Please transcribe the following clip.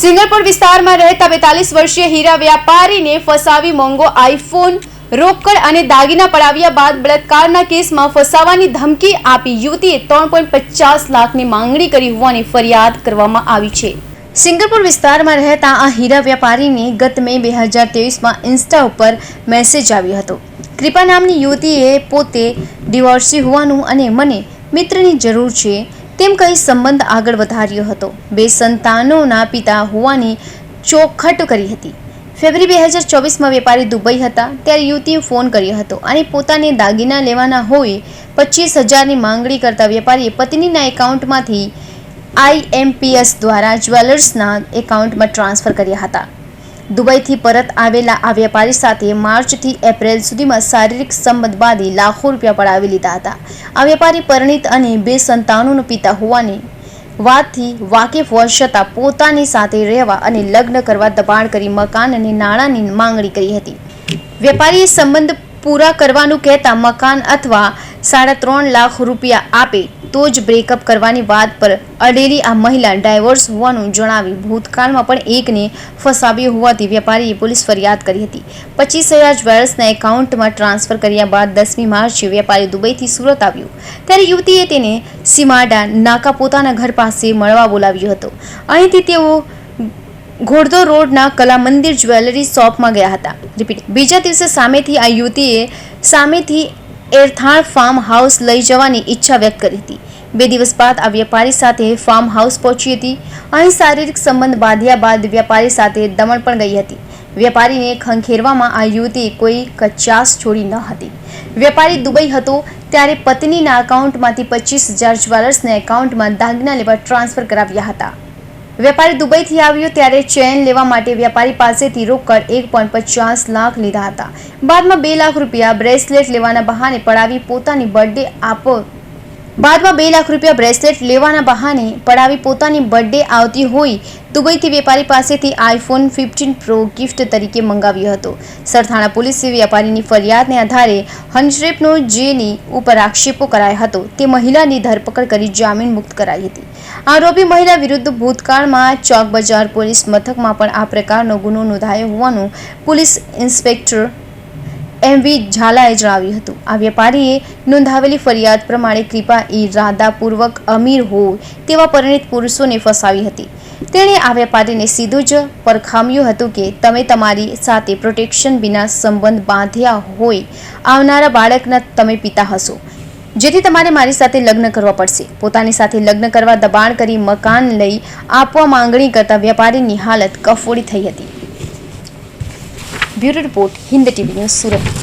સિંગલપુર વિસ્તારમાં રહેતા બેતાલીસ વર્ષીય હીરા વ્યાપારીને ફસાવી મોંઘો આઈફોન, રોકડ અને દાગીના પડાવ્યા બાદ બળાત્કારના કેસમાં ફસાવાની ધમકી આપી યુવતીએ ત્રણ પોઈન્ટ પચાસ લાખની માંગણી કરી હોવાની ફરિયાદ કરવામાં આવી છે. સિંગલપુર વિસ્તારમાં રહેતા આ હીરા વ્યાપારીને ગત મે બે હજાર તેવીસમાં ઇન્સ્ટા ઉપર મેસેજ આવ્યો હતો. કૃપા નામની યુવતીએ પોતે ડિવોર્સી હોવાનું અને મને મિત્રની જરૂર છે તેમ કહી સંબંધ આગળ વધાર્યો હતો. બે સંતાનોના પિતા હોવાની ચોખટ કરી હતી. ફેબ્રુઆરી બે હજાર ચોવીસમાં વેપારી દુબઈ હતા. ત્યારે યુવતીએ ફોન કર્યો હતો અને પોતાને દાગીના લેવાના હોય પચીસ હજારની માંગણી કરતા વેપારીએ પત્નીના એકાઉન્ટમાંથી આઈએમપીએસ દ્વારા જ્વેલર્સના એકાઉન્ટમાં ટ્રાન્સફર કર્યા હતા. દુબઈથી પરત આવેલા આ વેપારી સાથે માર્ચથી એપ્રિલ સુધીમાં શારીરિક સંબંધ બાંધી લાખો રૂપિયા પડાવી લીધા હતા. આ વેપારી પરિણીત અને બે સંતાનોનો પિતા હોવાની વાતથી વાકેફ હોવા પોતાની સાથે રહેવા અને લગ્ન કરવા દબાણ કરી મકાન અને નાણાંની માંગણી કરી હતી. વેપારીએ સંબંધ પૂરા કરવાનું કહેતા મકાન અથવા સાડા ત્રણ લાખ રૂપિયા આપે તો જ બ્રેકઅપ કરવાની વાત પર અડેલી આ મહિલા ડાયવોર્સ હોવાનું જણાવી ભૂતકાળમાં પણ એકને ફસાવ્યો હોવાથી વેપારીએ પોલીસ ફરિયાદ કરી હતી. પચીસ હજાર જ્વેલર્સના એકાઉન્ટમાં ટ્રાન્સફર કર્યા બાદ દસમી માર્ચે વેપારી દુબઈથી સુરત આવ્યો. ત્યારે યુવતીએ તેને સીમાડા નાકા પોતાના ઘર પાસે મળવા બોલાવ્યો હતો. અહીંથી તેઓ ઘોડદો રોડના કલા મંદિર જ્વેલરી શોપમાં ગયા હતા. રિપીટ, બીજા દિવસે સામેથી આ યુવતીએ સામેથી એરથાણ ફાર્મ હાઉસ લઈ જવાની ઈચ્છા વ્યક્ત કરી હતી. બે દિવસ બાદ આ વેપારી સાથે ફાર્મ હાઉસ પહોંચી હતી. અહીં શારીરિક સંબંધ બાંધ્યા બાદ વેપારી સાથે દમણ પણ ગઈ હતી. વેપારીને ખંખેરવામાં આ યુવતી કોઈ કચાસ છોડી ન હતી. વેપારી દુબઈ હતો ત્યારે પત્નીના એકાઉન્ટમાંથી પચીસ હજાર જ્વેલર્સના એકાઉન્ટમાં દાગના લેવા ટ્રાન્સફર કરાવ્યા હતા. વેપારી દુબઈથી આવ્યો ત્યારે ચેન લેવા માટે વેપારી પાસેથી રોકડ એક પોઈન્ટ પચાસ લાખ લીધા હતા. બાદમાં બે લાખ રૂપિયા બ્રેસલેટ લેવાના બહાને પડાવી પોતાની બર્થડે આપો બાદમાં બે લાખ રૂપિયા બ્રેસલેટ લેવાના બહાને પડાવી પોતાની બર્થડે આવતી હોય દુબઈથી વેપારી પાસેથી આઈફોન ફિફ્ટીન પ્રો ગિફ્ટ તરીકે મંગાવ્યો હતો. સરથાણા પોલીસે વેપારીની ફરિયાદને આધારે હંસરેપનો જેની ઉપર આક્ષેપો કરાયો હતો. તે મહિલાની ધરપકડ કરી જામીન મુક્ત કરાઈ હતી. આરોપી મહિલા વિરુદ્ધ ભૂતકાળમાં ચોક બજાર પોલીસ મથકમાં પણ આ પ્રકારનો ગુનો નોંધાયો હોવાનું પોલીસ ઇન્સ્પેક્ટર એમ વી ઝાલાએ જણાવ્યું હતું. આ વેપારીએ નોંધાવેલી ફરિયાદ પ્રમાણે કૃપા ઈરાદાપૂર્વક અમીર હોય તેવા પરિણિત પુરુષોને ફસાવી હતી. તેણે આ વેપારીને સીધું જ પરખામ્યું હતું કે તમે તમારી સાથે પ્રોટેક્શન વિના સંબંધ બાંધ્યા હોય આવનારા બાળકના તમે પિતા હશો. જેથી તમારે મારી સાથે લગ્ન કરવા પડશે. પોતાની સાથે લગ્ન કરવા દબાણ કરી મકાન લઈ આપવા માંગણી કરતા વેપારીની હાલત કફોડી થઈ હતી. Bureau report Hind TV news Surat